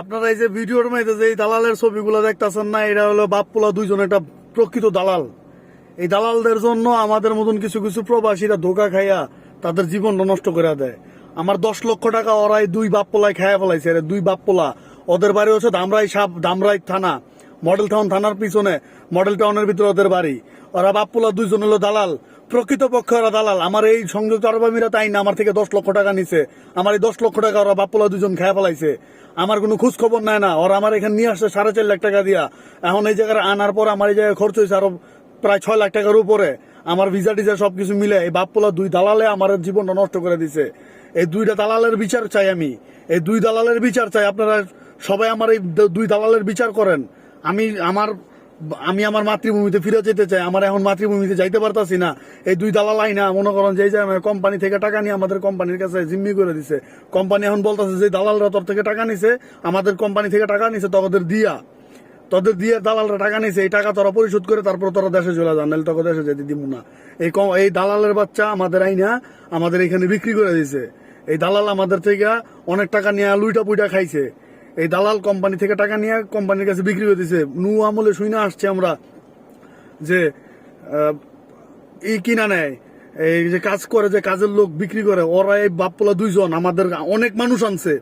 আপনারা এই যে ভিডিওর মধ্যে যে দালালের ছবিগুলো দেখতেছেন না এটা হলো বাপপুলা দুইজন, একটা প্রকৃত দালাল। এই দালালদের জন্য আমাদের মতন কিছু কিছু প্রবাসীরা ধোকা খাইয়া তাদের জীবন নষ্ট করে দেয়। আমার দশ লক্ষ টাকা ওরাই দুই বাপপোলায় খাইয়া ফেলাইছে দুই বাপপোলা। ওদের বাড়ি হচ্ছে দামরাই সাপ দামরাই থানা। মডেল টাউন থানার পিছনে, মডেল টাউনের ভিতরে ওদের বাড়ি। ওরা বাপপোলা দুইজন হলো দালাল। প্রকৃতপক্ষে ওরা দালাল। আমার এই সংযুক্ত আরব আমিরাত আইন আমার থেকে দশ লক্ষ টাকা নিছে। আমার এই দশ লক্ষ টাকা ওরা বাপপোলা দুজন খাইয়া ফেলাইছে। আমার কোনো খোঁজ খবর নেয় না। ওরা আমার এখানে নিয়ে আসছে সাড়ে চার লাখ টাকা দিয়া। এখন এই জায়গায় আনার পর আমার এই জায়গায় খরচ হয়েছে আরও প্রায় ছয় লাখ টাকার উপরে। আমার ভিসা টিজা সবকিছু মিলে এই বাপপোলা দুই দালালে আমার জীবনটা নষ্ট করে দিছে। এই দুইটা দালালের বিচার চাই আমি। এই দুই দালালের বিচার চাই। আপনারা সবাই আমার এই দুই দালালের বিচার করেন। আমি আমার আমি আমার মাতৃভূমিতে ফিরে যেতে চাই, আমার এখন মাতৃভূমিতে যাইতে পারতাছি না। এই দুই দালাল আইনা, মনে করেন যে কোম্পানি থেকে টাকা নিয়ে আমাদের কোম্পানির কাছে জিম্মি করে দিছে। কোম্পানি এখন বলতেছে যে দালালরা তোর থেকে টাকা নিছে, আমাদের কোম্পানি থেকে টাকা নিছে, তোদের দিয়া। তোদের দিয়ে দালালরা টাকা নিছে, এই টাকা তোরা পরিশোধ করে তারপর তোরা দেশে চলে যান নাহলে তোকে দেশে যেতে দিব না। এই এই দালালের বাচ্চা আমাদের আইনা, আমাদের এখানে বিক্রি করে দিছে। এই দালাল আমাদের থেকে অনেক টাকা নিয়ে লুইটা পুইটা খাইছে। এই দালাল কোম্পানি থেকে টাকা নিয়ে কোম্পানির কাছে বিক্রি করে নু আমলে শুনে আসছে আমরা যে ই কিনা নেয়, এই যে কাজ করে, যে কাজের লোক বিক্রি করে, ওরা এই বাপপোলা দুইজন, আমাদের অনেক মানুষ আনছে,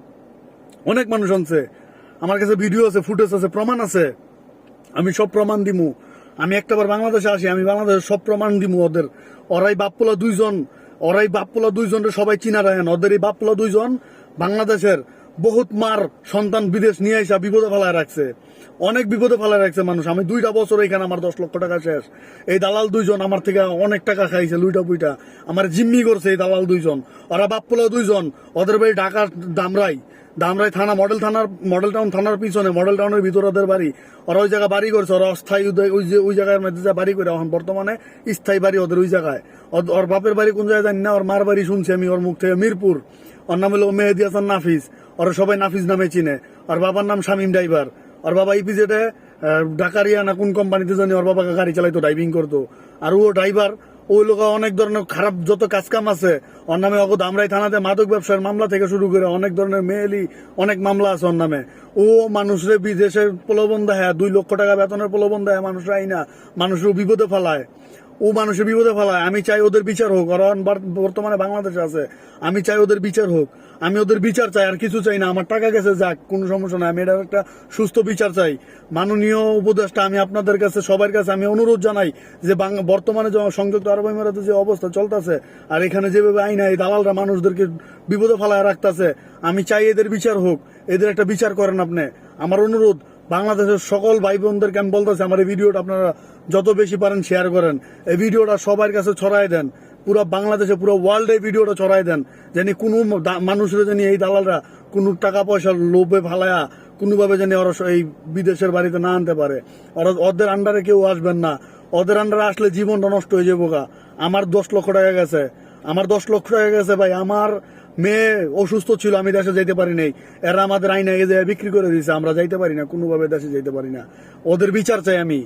অনেক মানুষ আনছে। আমার কাছে ভিডিও আছে, ফুটেজ আছে, প্রমাণ আছে। আমি সব প্রমাণ দিমু। আমি একটাবার বাংলাদেশে আসি, আমি বাংলাদেশের সব প্রমাণ দিমু ওদের। ওরাই বাপপোলা দুইজন ওরাই বাপপোলা দুইজনের সবাই চিনা রাখেন। ওদের এই বাপপোলা দুইজন বাংলাদেশের বহুত মার সন্তান বিদেশ নিয়ে এসে বিপদে ফেলায় রাখছে। অনেক বিপদে ফেলায় রাখছে মানুষ। আমি দুইটা বছর এখানে আমার দশ লক্ষ টাকা শেষ। এই দালাল দুইজন আমার থেকে অনেক টাকা খাইছে লুইটা পুইটা। আমার জিম্মি করছে এই দালাল দুইজন। ওরা বাপপোলা দুইজন। ওদের বাড়ি ঢাকার দামরাই। দামরাই থানা, মডেল থানার, মডেল টাউন থানার পিছনে, মডেল টাউনের ভিতরে ওদের বাড়ি। ওরা ওই জায়গায় বাড়ি করছে। ওরা অস্থায়ী ওই যে ওই জায়গার মধ্যে বাড়ি করে, এখন বর্তমানে স্থায়ী বাড়ি ওদের ওই জায়গায়। ওর বাপের বাড়ি কোন জায়গায় জানি না। ওর মার বাড়ি শুনছি আমি ওর মুখ থেকে। মিরপুর। ওর নাম হলো মেহেদি হাসান নাফিস। ওরা সবাই নাফিস নামে চিনে। ওর বাবার নাম শামীম ড্রাইভার। ওর বাবা ইপিজেটে ঢাকারিয়া না কোন কোম্পানিতে জানি, ওর বাবাকে গাড়ি চালাইতো ড্রাইভিং করতো। আর ও ড্রাইভার, ওই লোক অনেক ধরনের খারাপ যত কাজ কাম আছে, ওর নামে অগদ আমরাই থানাতে মাদক ব্যবসার মামলা থেকে শুরু করে অনেক ধরনের মেয়েলি অনেক মামলা আছে ওর নামে। ও মানুষের বিদেশের প্রলোভন দেয় দুই লক্ষ টাকা বেতনের প্রলোভন দেয় মানুষরা আইনা মানুষের বিপদে ফেলায়। ও মানুষের বিপদে ফেলায়, আমি চাই ওদের বিচার হোক বার- বর্তমানে বাংলাদেশে আছে, আমি চাই ওদের বিচার হোক। আমি ওদের বিচার চাই, আর কিছু চাই না। আমার টাকা গেছে, যাক, কোনো সমস্যা নাই। আমি এটার একটা সুস্থ বিচার চাই। মাননীয় উপদেষ্টা, আমি আপনাদের কাছে, সবার কাছে আমি অনুরোধ জানাই যে বর্তমানে যে সংযুক্ত আরব আমিরাতে যে অবস্থা চলতেছে, আর এখানে যেভাবে আইনা এই দালালরা মানুষদেরকে বিপদে ফেলায় রাখতেছে, আমি চাই এদের বিচার হোক। এদের একটা বিচার করেন আপনি। আমার অনুরোধ, বাংলাদেশের সকল ভাই বোনদেরকে আমি বলতেছি, আমার এই ভিডিওটা আপনারা যত বেশি পারেন শেয়ার করেন। এই ভিডিওটা সবার কাছে ছড়াই দেন। পুরো বাংলাদেশে, পুরো ওয়ার্ল্ডে ভিডিওটা ছড়াই দেন। যেন কোনো মানুষের জানি এই দালালরা কোনো টাকা পয়সার লোভে ফালায়া কোনোভাবে জানি ওরা এই বিদেশের বাড়িতে না আনতে পারে। ওরা ওদের আন্ডারে কেউ আসবেন না। ওদের আন্ডারে আসলে জীবনটা নষ্ট হয়ে যাব গা। আমার দশ লক্ষ টাকা গেছে। আমার দশ লক্ষ টাকা গেছে ভাই। আমার মেয়ে অসুস্থ ছিল, আমি দেশে যাইতে পারি নাই। এরা আমাদের আইনে বিক্রি করে দিয়েছে আমরা যাইতে পারি না। কোনোভাবে দেশে যাইতে পারি না। ওদের বিচার চাই আমি।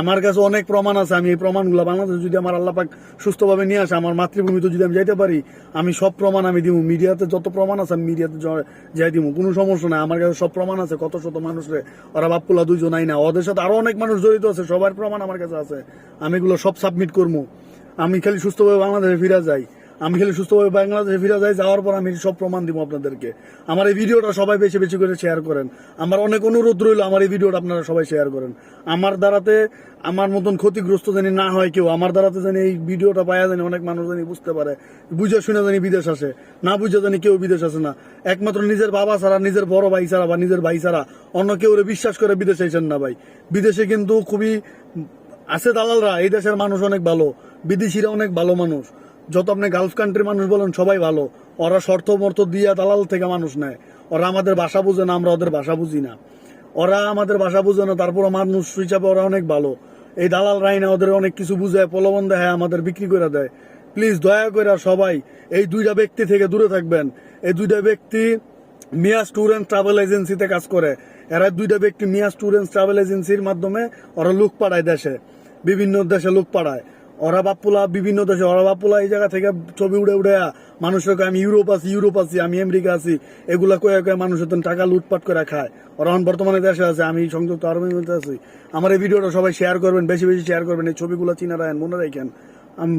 আমার কাছে অনেক প্রমাণ আছে, আমি এই প্রমাণগুলো বাংলাদেশে যদি আমার আল্লাহ পাক সুস্থভাবে নিয়ে আসে, আমার মাতৃভূমিতে যদি আমি যাইতে পারি, আমি সব প্রমাণ আমি দিব মিডিয়াতে যত প্রমাণ আছে, আমি মিডিয়াতে যাই দিব কোনো সমস্যা নাই, আমার কাছে সব প্রমাণ আছে, কত শত মানুষরে ওরা বাপ্পুলা দুইজন আই না ওদের সাথে আরও অনেক মানুষ জড়িত আছে, সবার প্রমাণ আমার কাছে আছে। আমি এগুলো সব সাবমিট করব আমি খালি সুস্থভাবে বাংলাদেশে ফিরে যাই। আমি খেলে সুস্থভাবে বাংলাদেশে ফিরে যাই, যাওয়ার পর আমি সব প্রমাণ দিব আপনাদেরকে। আমার এই ভিডিওটা সবাই বেশি বেশি করে শেয়ার করেন। আমার অনেক অনুরোধ রইল, আমার এই ভিডিওটা আপনারা সবাই শেয়ার করেন। আমার দ্বারাতে আমার মতন ক্ষতিগ্রস্ত জানি না হয় কেউ, আমার দ্বারাতে জানি এই ভিডিওটা পায়া জানি অনেক মানুষ জানি বুঝতে পারে, বুঝে শুনে জানি বিদেশ আসে, না বুঝে জানি কেউ বিদেশ আসে না। একমাত্র নিজের বাবা ছাড়া, নিজের বড় ভাই ছাড়া বা নিজের ভাই ছাড়া অন্য কেউ বিশ্বাস করে বিদেশে আইসেন না ভাই। বিদেশে কিন্তু খুবই, আছে দালালরা, এই দেশের মানুষ অনেক ভালো, বিদেশিরা অনেক ভালো মানুষ। যত আপনি গালফ কান্ট্রির মানুষ বলেন, সবাই ভালো। ওরা শর্ত মর্ত দিয়া দালাল থেকে মানুষ নেয়। ওরা আমাদের ভাষা বুঝে না, আমরা ওদের ভাষা বুঝি না। ওরা আমাদের ভাষা বুঝে না তারপর মানুষ হিসাবে ওরা অনেক ভালো। এই দালাল রাইনা ওদের অনেক কিছু বুঝায় প্রলোভন দেয় আমাদের বিক্রি করে দেয়। প্লিজ দয়া করে সবাই এই দুইটা ব্যক্তি থেকে দূরে থাকবেন। এই দুইটা ব্যক্তি মিয়াস ট্যুর অ্যান্ড ট্রাভেল এজেন্সিতে কাজ করে। এরা দুইটা ব্যক্তি মিয়াস ট্যুর অ্যান্ড ট্রাভেল এজেন্সির মাধ্যমে ওরা লোক পাড়ায় দেশে। বিভিন্ন দেশে লোক পাঠায় ওরা বাপুলা বিভিন্ন দেশে অরাবাপুলা এই জায়গা থেকে ছবি উড়ে উড়ে মানুষের কয়, আমি ইউরোপ আছি ইউরোপ আছি, আমি আমেরিকা আছি। এগুলা কয়ে কয়ে মানুষের তো টাকা লুটপাট করে খায়। ওরা বর্তমানে দেশে আছে, আমি সংযুক্ত আরব আমিরাতে আছি। আমার এই ভিডিওটা সবাই শেয়ার করবেন, বেশি বেশি শেয়ার করবেন, এই ছবিগুলো চিনা রাখেন মনে রাখেন। আমি